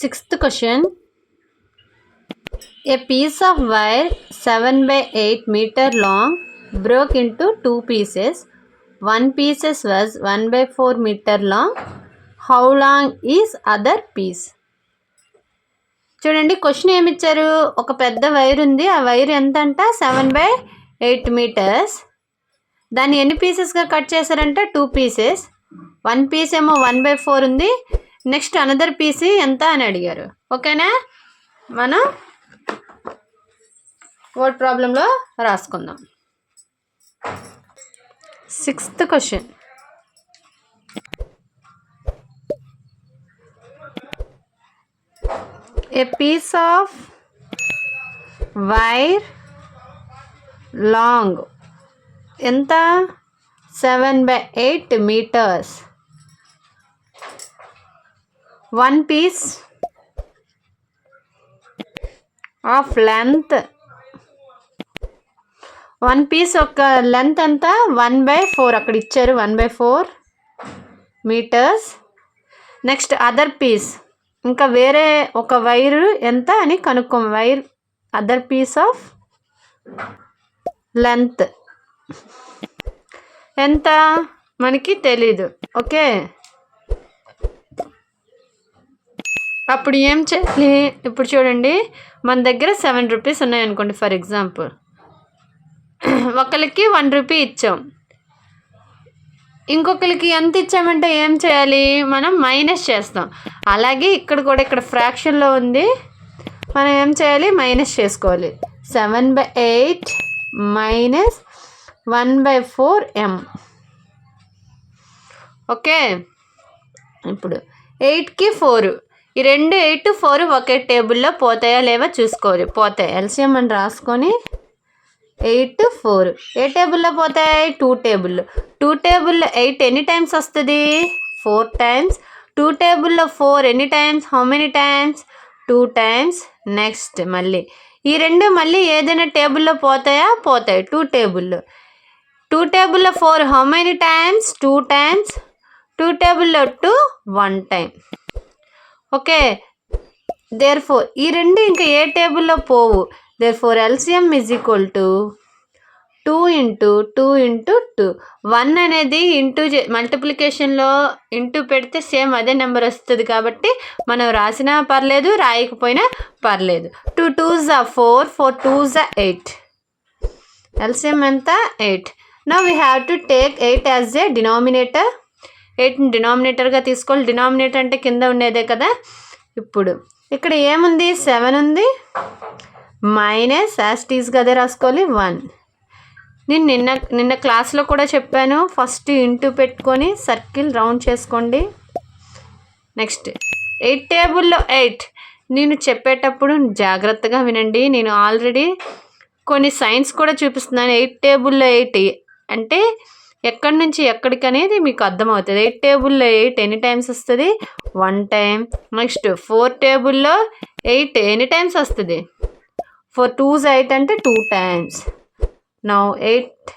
Sixth question. A piece of wire seven by eight meter long broke into two pieces one pieces was one by four meter long how long is other piece చూడండి question ఏమిచ్చారు? ఒక పెద్ద wire ఉంది. ఆ wire ఎంత అంట seven by eight metres దాన్ని ఎన్ని పీసెస్గా కట్ చేశారంటే? టూ పీసెస్ వన్ పీస్ ఏమో వన్ బై ఫోర్ ఉంది. నెక్స్ట్ అనదర్ పీస్ ఎంత అని అడిగారు. ఓకేనా? మనం వర్డ్ ప్రాబ్లంలో రాసుకుందాం. Sixth question. A piece of wire long ఎంత? Seven by eight meters one piece of length one piece ఒక లెంత్ అంతా వన్ బై ఫోర్ అక్కడ ఇచ్చారు. One by four meters next other piece ఇంకా వేరే ఒక వైర్ ఎంత అని కనుక్కోం. Wire other piece of length ఎంత? మనకి తెలీదు. ఓకే అప్పుడు ఏం చేయాలి ఇప్పుడు చూడండి. మన దగ్గర సెవెన్ రూపీస్ ఉన్నాయనుకోండి ఫర్ ఎగ్జాంపుల్ ఒకరికి వన్ రూపీ ఇచ్చాం. ఇంకొకరికి ఎంత ఇచ్చామంటే ఏం చేయాలి? మనం మైనస్ చేస్తాం. అలాగే ఇక్కడ కూడా ఇక్కడ ఫ్రాక్షన్లో ఉంది. మనం ఏం చేయాలి? మైనస్ చేసుకోవాలి. Seven by eight minus one by four m okay? ఇప్పుడు ఎయిట్కి ఫోర్ ఈ రెండు ఎయిట్ ఫోర్ ఒకే టేబుల్లో పోతాయా లేవా చూసుకోవాలి పోతాయి. ఎల్సిఎం అని రాసుకొని ఎయిట్ ఫోర్ ఏ టేబుల్లో పోతాయి? టూ టేబుల్లో టూ టేబుల్లో ఎయిట్ ఎన్ని టైమ్స్ వస్తుంది? ఫోర్ టైమ్స్ టూ టేబుల్లో ఫోర్ ఎన్ని times how many times two times next మళ్ళీ. ఈ రెండు మళ్ళీ ఏదైనా టేబుల్లో పోతాయా? పోతాయి. టూ టేబుల్లో టూ టేబుల్లో four how many times two times two టేబుల్లో two one time okay. There four ఈ రెండు ఇంకా ఏ టేబుల్లో పోవు? There four LCM is equal to two into two into two one అనేది ఇంటూ మల్టిప్లికేషన్లో ఇంటూ పెడితే సేమ్ అదే నెంబర్ వస్తుంది కాబట్టి మనం రాసినా పర్లేదు రాయకపోయినా పర్లేదు. టూ టూ జా ఫోర్ ఫోర్ టూ జా ఎయిట్ ఎల్సిఎం ఎంత? ఎయిట్ నా we have to take eight as a denominator ఎయిట్ని డినామినేటర్గా తీసుకోవాలి? డినామినేటర్ అంటే కింద ఉండేదే కదా? ఇప్పుడు ఇక్కడ ఏముంది? సెవెన్ ఉంది. మైనస్ యాస్టీస్గా అదే రాసుకోవాలి? వన్ నేను నిన్న నిన్న క్లాస్లో కూడా చెప్పాను. ఫస్ట్ ఇంటూ పెట్టుకొని సర్కిల్ రౌండ్ చేసుకోండి. నెక్స్ట్ ఎయిట్ టేబుల్లో ఎయిట్ నేను చెప్పేటప్పుడు జాగ్రత్తగా వినండి. నేను ఆల్రెడీ కొన్ని సైన్స్ కూడా చూపిస్తున్నాను. ఎయిట్ టేబుల్లో ఎయిట్ అంటే ఎక్కడి నుంచి ఎక్కడికి అనేది మీకు అర్థమవుతుంది. ఎయిట్ టేబుల్లో ఎయిట్ ఎన్ని టైమ్స్ వస్తుంది? వన్ టైం నెక్స్ట్ ఫోర్ టేబుల్లో ఎయిట్ ఎన్ని టైమ్స్ వస్తుంది? ఫోర్ టూస్ ఎయిట్ అంటే two times now eight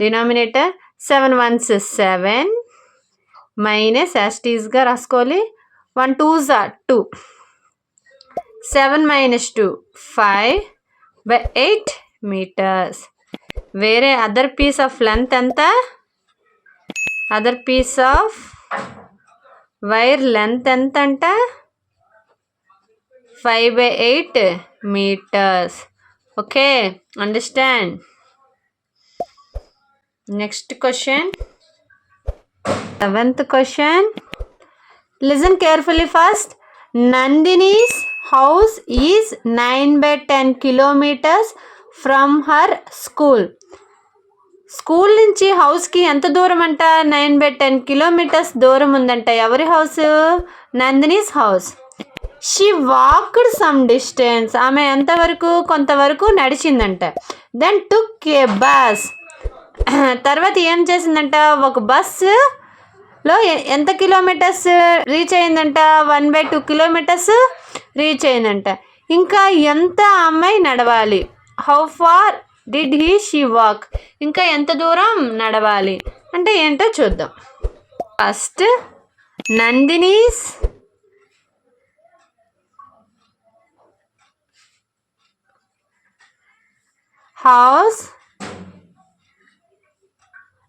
denominator seven ones seven minus యాస్టీస్గా రాసుకోవాలి. One twos two seven minus two five by eight meters వేరే other piece of length ఎంత? Other piece of wire length ఎంత అంట five by eight meters okay understand next question seventh question listen carefully first Nandini's house is nine by ten kilometers from her school. School నుంచి హౌస్కి ఎంత దూరం అంట? Nine by ten kilometres దూరం ఉందంట. ఎవరి house? Nandini's house she walked some distance ఆమె ఎంతవరకు కొంతవరకు నడిచిందంట. దెన్ టుక్ ఏ బస్ తర్వాత ఏం చేసిందంట? ఒక బస్సులో ఎంత కిలోమీటర్స్ రీచ్ అయిందంట? One by two kilometers reach అయిందంట. ఇంకా ఎంత అమ్మాయి నడవాలి? How far did he she walk ఇంకా ఎంత దూరం నడవాలి? అంటే ఏంటో చూద్దాం. First Nandini's house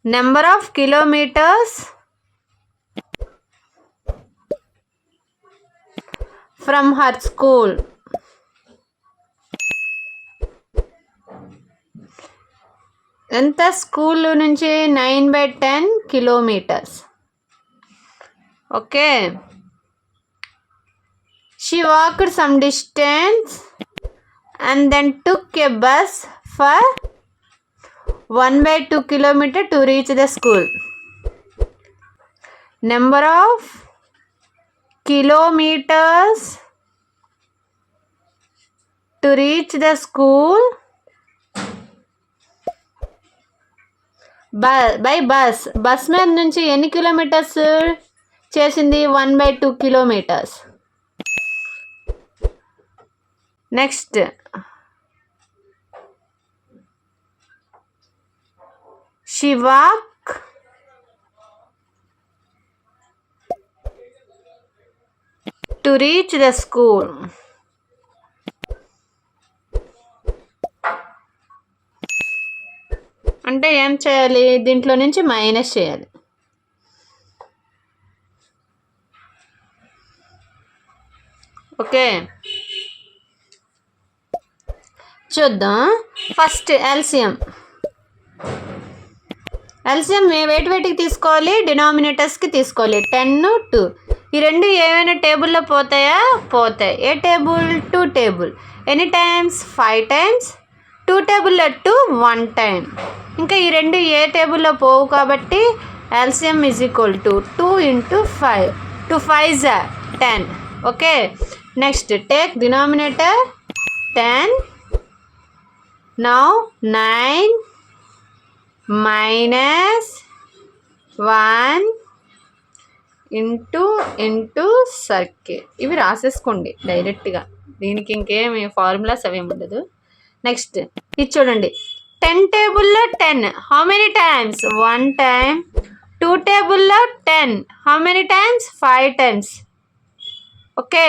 number of kilometers from her school ఎంత స్కూల్ నుంచి nine by ten kilometers? Okay. She walked some distance and then took a bus for one by two kilometer to reach the school number of kilometers to reach the school by bus. Bus మీద నుంచి ఎన్ని kilometres చేసింది? One by two kilometers. Next. She walk. To reach the school. అంటే ఏం చేయాలి? దీంట్లో నుంచి minus చేయాలి. ఓకే. చూద్దాం. ఫస్ట్ ఎల్సియం ఎల్సియం వేటి వేటికి తీసుకోవాలి? డినామినేటర్స్కి తీసుకోవాలి. Ten two. ఈ రెండు ఏమైనా టేబుల్లో పోతాయా? పోతాయి. ఏ table? Two table. Any times? Five times? Two table to one time. ఇంకా ఈ రెండు ఏ టేబుల్లో పోవు కాబట్టి LCM is equal to two into five two five జా ten okay next take denominator ten now nine minus one into into circle ఇవి రాసేసుకోండి డైరెక్ట్గా దీనికి ఇంకేమి ఫార్ములాస్ అవేమి ఉండదు. నెక్స్ట్ ఇది చూడండి. టెన్ టేబుల్లో ten. How many times one time two టేబుల్లో ten. How many times five times okay.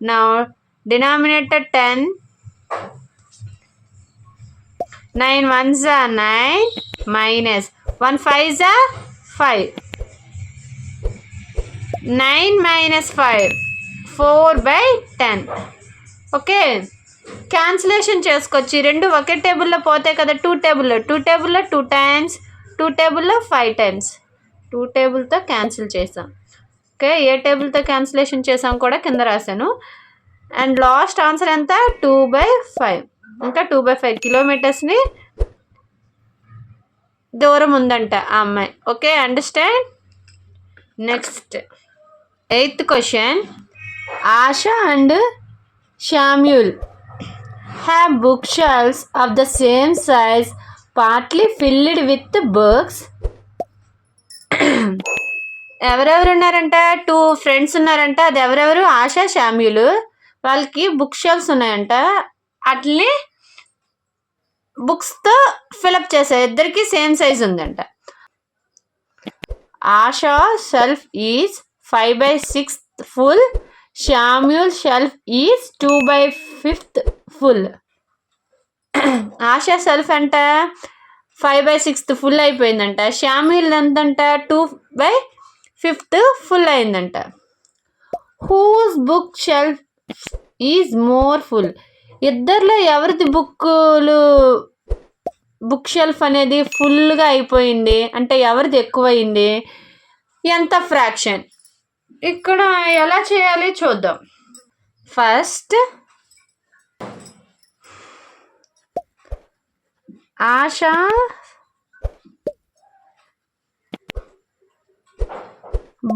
నా డినామినేటర్ టెన్. నైన్ వన్ జా నైన్ మైనస్ వన్ ఫైవ్ జా five nine minus five four by ten okay cancellation చేసుకోవచ్చు రెండు ఒకే టేబుల్లో పోతాయి కదా టూ టేబుల్లో టూ టేబుల్లో టూ టైమ్స్ టూ టేబుల్లో ఫైవ్ టైమ్స్ టూ టేబుల్తో క్యాన్సిల్ చేసాం ఓకే ఏ టేబుల్తో క్యాన్సిలేషన్ చేసాం కూడా కింద రాశాను. అండ్ లాస్ట్ ఆన్సర్ ఎంత? టూ బై ఫైవ్ ఇంకా టూ బై ఫైవ్ కిలోమీటర్స్ని దూరం ఉందంట ఆ అమ్మాయి. Okay understand next eighth question Asha and Samuel have bookshelves of the same size, partly filled with books. ఎవరెవరు ఉన్నారంట? టూ ఫ్రెండ్స్ ఉన్నారంట. అది ఎవరెవరు? ఆశా శామ్యులు. వాళ్ళకి బుక్ షెల్ఫ్స్ ఉన్నాయంట. అట్లే బుక్స్తో ఫిలప్ చేసే ఇద్దరికి సేమ్ సైజ్ ఉందంట. Asha shelf is five by sixth full Samuel shelf is two by fifth full Asha shelf అంట ఫైవ్ బై సిక్స్త్ ఫుల్ అయిపోయిందంట. షామ్యూల్ ఎంతంట టూ బై ఫిఫ్త్ ఫుల్ అయిందంట. Whose book shelf is more full ఇద్దరిలో ఎవరిది బుక్కులు book shelf అనేది ఫుల్గా అయిపోయింది? అంటే ఎవరిది ఎక్కువైంది? ఎంత ఫ్రాక్షన్ ఇక్కడ ఎలా చేయాలి చూద్దాం. First Asha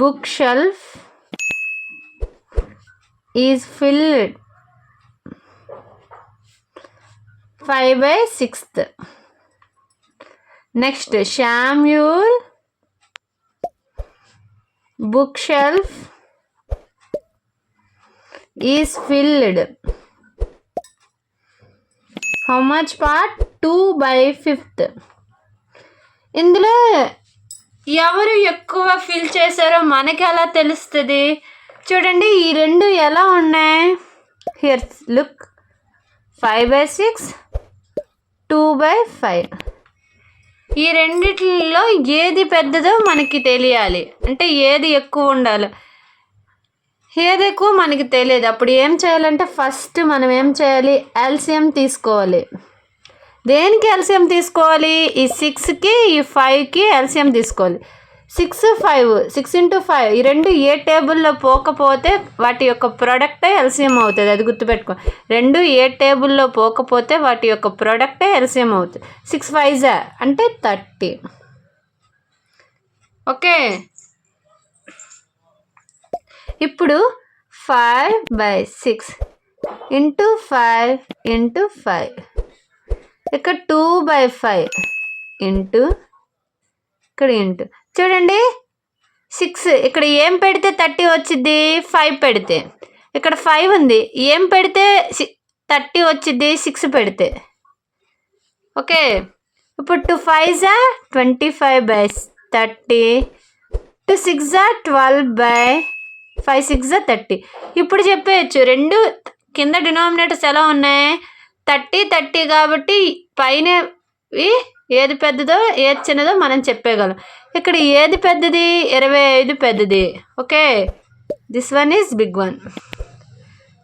book shelf is filled five by sixth next Samuel book shelf is filled how much part two by fifth ఇందులో ఎవరు ఎక్కువ ఫిల్ చేశారో మనకి ఎలా తెలుస్తుంది? చూడండి ఈ రెండు ఎలా ఉన్నాయి? Here look five by six two by five ఈ రెండిట్లో ఏది పెద్దదో మనకి తెలియాలి. అంటే ఏది ఎక్కువ ఉండాలి. ఏది ఎక్కువ మనకి తెలియదు. అప్పుడు ఏం చేయాలంటే ఫస్ట్ మనం ఏం చేయాలి? ఎల్సియం తీసుకోవాలి. దేనికి ఎల్సియం తీసుకోవాలి? ఈ సిక్స్కి ఈ ఫైవ్కి ఎల్సియం తీసుకోవాలి. Six five six into five ఈ రెండు ఏ టేబుల్లో పోకపోతే వాటి యొక్క ప్రోడక్టే ఎల్సిఎం అవుతుంది. అది గుర్తుపెట్టుకో. రెండు ఏ టేబుల్లో పోకపోతే వాటి యొక్క ప్రోడక్టే ఎల్సిఎం అవుతుంది. సిక్స్ ఫైవ్ జా అంటే థర్టీ. ఓకే? ఇప్పుడు five by six into five into five. ఇక్కడ టూ బై ఫైవ్ ఇంటూ ఇక్కడ ఇంటూ. చూడండి. సిక్స్ ఇక్కడ ఏం పెడితే థర్టీ వచ్చింది ఫైవ్ పెడితే. ఇక్కడ ఫైవ్ ఉంది. ఏం పెడితే థర్టీ వచ్చింది సిక్స్ పెడితే. ఓకే ఇప్పుడు టూ ఫైవ్ జా twenty five by thirty two six జా ట్వెల్వ్ బై ఫైవ్ సిక్స్ జా థర్టీ ఇప్పుడు చెప్పేయచ్చు. రెండు కింద డినామినేటర్స్ ఎలా ఉన్నాయి? థర్టీ థర్టీ కాబట్టి పైన ఏది పెద్దదో ఏది చిన్నదో మనం చెప్పేయగలం. ఇక్కడ ఏది పెద్దది? ఇరవై ఐదు పెద్దది. Okay? This one is big one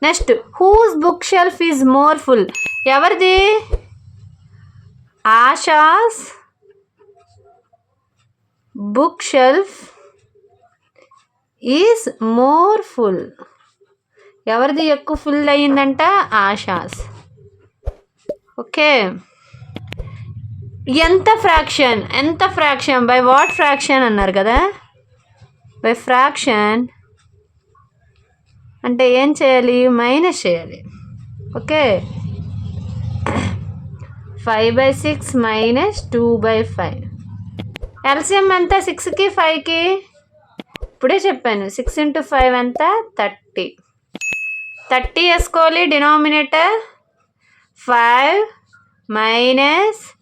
next whose book shelf is more full ఎవరిది? Asha's book shelf is more full ఎవరిది ఎక్కువ ఫుల్ అయ్యిందంట? ఆషాస్. ఓకే? ఎంత ఫ్రాక్షన్ ఎంత ఫ్రాక్షన్ బై వాట్ ఫ్రాక్షన్ అన్నారు కదా? బై ఫ్రాక్షన్ అంటే ఏం చేయాలి? మైనస్ చేయాలి. Okay five by six minus two by five LCM ఎంత? సిక్స్కి ఫైవ్కి ఇప్పుడే చెప్పాను. సిక్స్ ఇంటూ ఫైవ్ ఎంత? థర్టీ థర్టీ వేసుకోవాలి. డినామినేటర్ ఫైవ్ మైనస్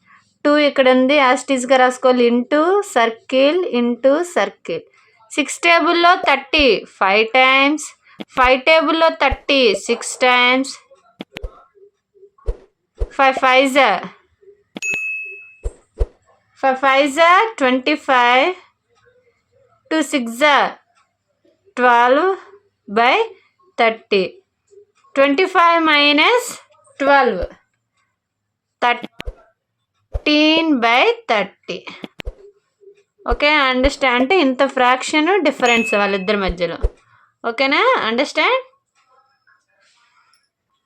టూ ఇక్కడ ఉంది యాస్టీస్గా రాసుకోవాలి. Into circle into circle six టేబుల్లో థర్టీ ఫైవ్ టైమ్స్ ఫైవ్ టేబుల్లో thirty six times five five జా ఫైవ్ ఫైవ్ జా ట్వంటీ ఫైవ్ టూ సిక్స్ జా twelve by thirty twenty five minus twelve thirteen by thirty okay understand అంటే ఇంత fraction difference వాళ్ళిద్దరి మధ్యలో. ఓకేనా అండర్స్టాండ్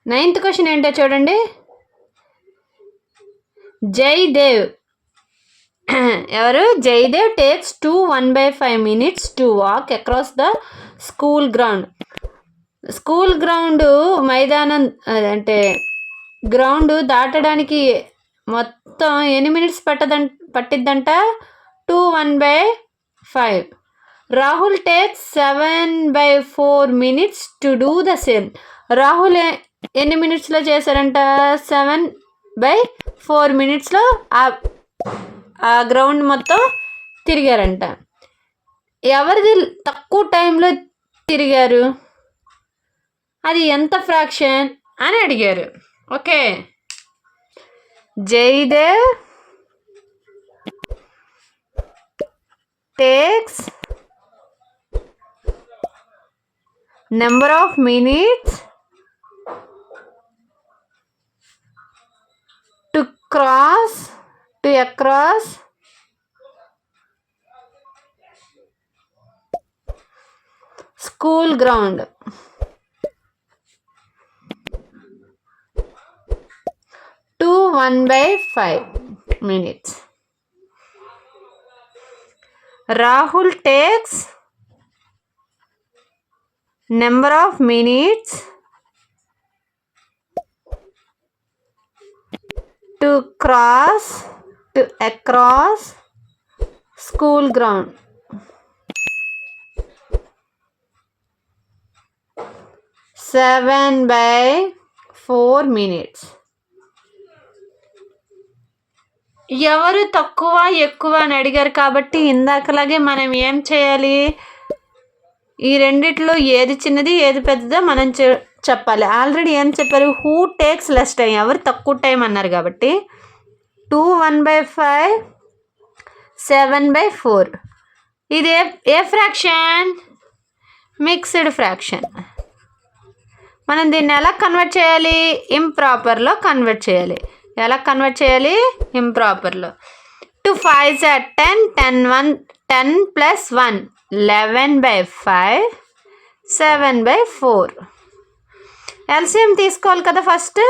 నైన్త్ క్వశ్చన్ ఏంటో చూడండి. జైదేవ్ ఎవరు? Jaidev takes two one by five minutes to walk across the school ground school ground మైదానం అంటే గ్రౌండ్ దాటడానికి మొత్తం ఎన్ని మినిట్స్ పట్టదం పట్టిద్దంట? Two one by five. Rahul take seven by four minutes to do the same. Rahul ఎన్ని మినిట్స్లో చేశారంట? Seven by four మినిట్స్లో ఆ గ్రౌండ్ మొత్తం తిరిగారంట. ఎవరిది తక్కువ టైంలో తిరిగారు? అది ఎంత ఫ్రాక్షన్? అని అడిగారు. Okay. Jade takes number of minutes to cross to across school ground 1 by 5 minutes Rahul takes number of minutes to cross to across school ground. Seven by four minutes. ఎవరు తక్కువ ఎక్కువ అని అడిగారు కాబట్టి ఇందాకలాగే మనం ఏం చేయాలి? ఈ రెండిట్లో ఏది చిన్నది ఏది పెద్దదో మనం చెప్పాలి. ఆల్రెడీ ఏం చెప్పారు? హూ టేక్స్ లెస్ టైం ఎవరు తక్కువ టైం అన్నారు కాబట్టి. Two one by five seven by four ఇది ఏ ఏ ఫ్రాక్షన్ మిక్స్డ్ ఫ్రాక్షన్ మనం దీన్ని ఎలా కన్వర్ట్ చేయాలి? ఇంప్రాపర్లో కన్వర్ట్ చేయాలి. ఎలా కన్వర్ట్ చేయాలి? ఇంప్రాపర్లో two five sir ten ten one ten plus one eleven by five seven by four LCM తీసుకోవాలి కదా ఫస్ట్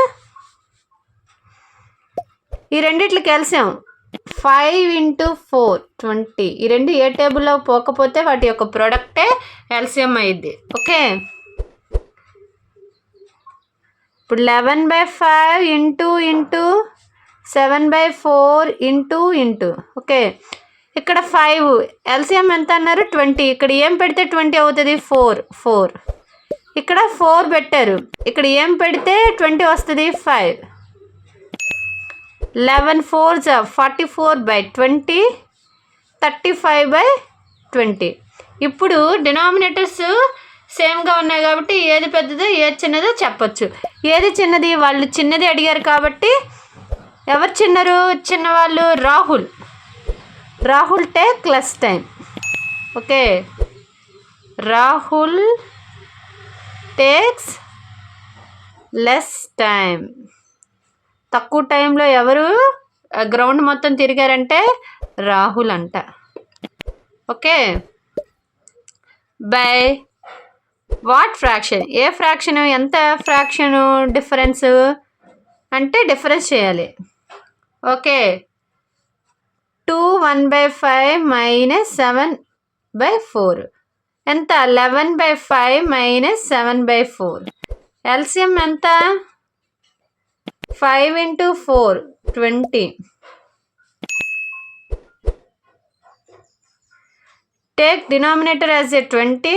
ఈ రెండిట్లకి LCM five into four twenty ఈ రెండు ఏ టేబుల్లో పోకపోతే వాటి యొక్క ప్రోడక్టే ఎల్సిఎం అయ్యిద్ది ఓకే ఇప్పుడు eleven by five into into seven by four into into okay ఇక్కడ ఫైవ్ ఎల్సిఎం ఎంత అన్నారు? ట్వంటీ ఇక్కడ ఏం పెడితే ట్వంటీ అవుతుంది? ఫోర్ ఫోర్ ఇక్కడ ఫోర్ పెట్టారు. ఇక్కడ ఏం పెడితే ట్వంటీ వస్తుంది? ఫైవ్ లెవెన్ ఫోర్ జా forty four by twenty thirty five by twenty ఇప్పుడు డినామినేటర్స్ సేమ్గా ఉన్నాయి కాబట్టి ఏది పెద్దదో ఏది చిన్నదో చెప్పచ్చు. ఏది చిన్నది? వాళ్ళు చిన్నది అడిగారు కాబట్టి ఎవరు చిన్నరు? చిన్నవాళ్ళు Rahul. Rahul take less time okay. Rahul takes less time తక్కువ టైంలో ఎవరు? గ్రౌండ్ మొత్తం తిరిగారంటే రాహుల్ అంట. ఓకే. బై. వాట్ ఫ్రాక్షన్ ఏ ఫ్రాక్షన్ ఎంత ఫ్రాక్షను డిఫరెన్స్ అంటే డిఫరెన్స్ చేయాలి. Okay. Two one by five minus seven by four ఎంత? Eleven by five minus seven by four LCM ఎంత? Five into four twenty take denominator as a twenty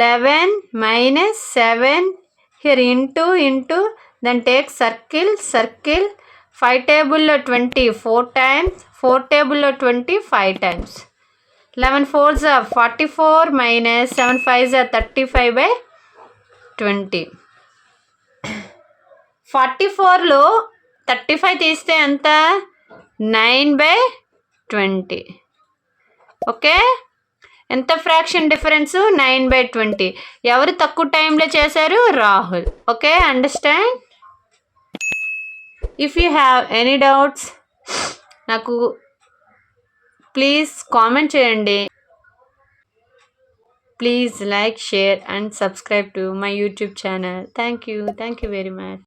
eleven minus seven here into into then take circle circle. Five టేబుల్లో twenty four times four టేబుల్లో twenty five times. Eleven four జా forty four minus seven five జా thirty five by twenty. Forty ఫోర్లో thirty five తీస్తే ఎంత? Nine by twenty. Okay? ఎంత fraction difference nine by twenty ఎవరు తక్కువ టైంలో చేశారు? Rahul. Okay understand if you have any doubts నాకు ప్లీజ్ కామెంట్ చేయండి. Please like share and subscribe to my YouTube channel thank you thank you very much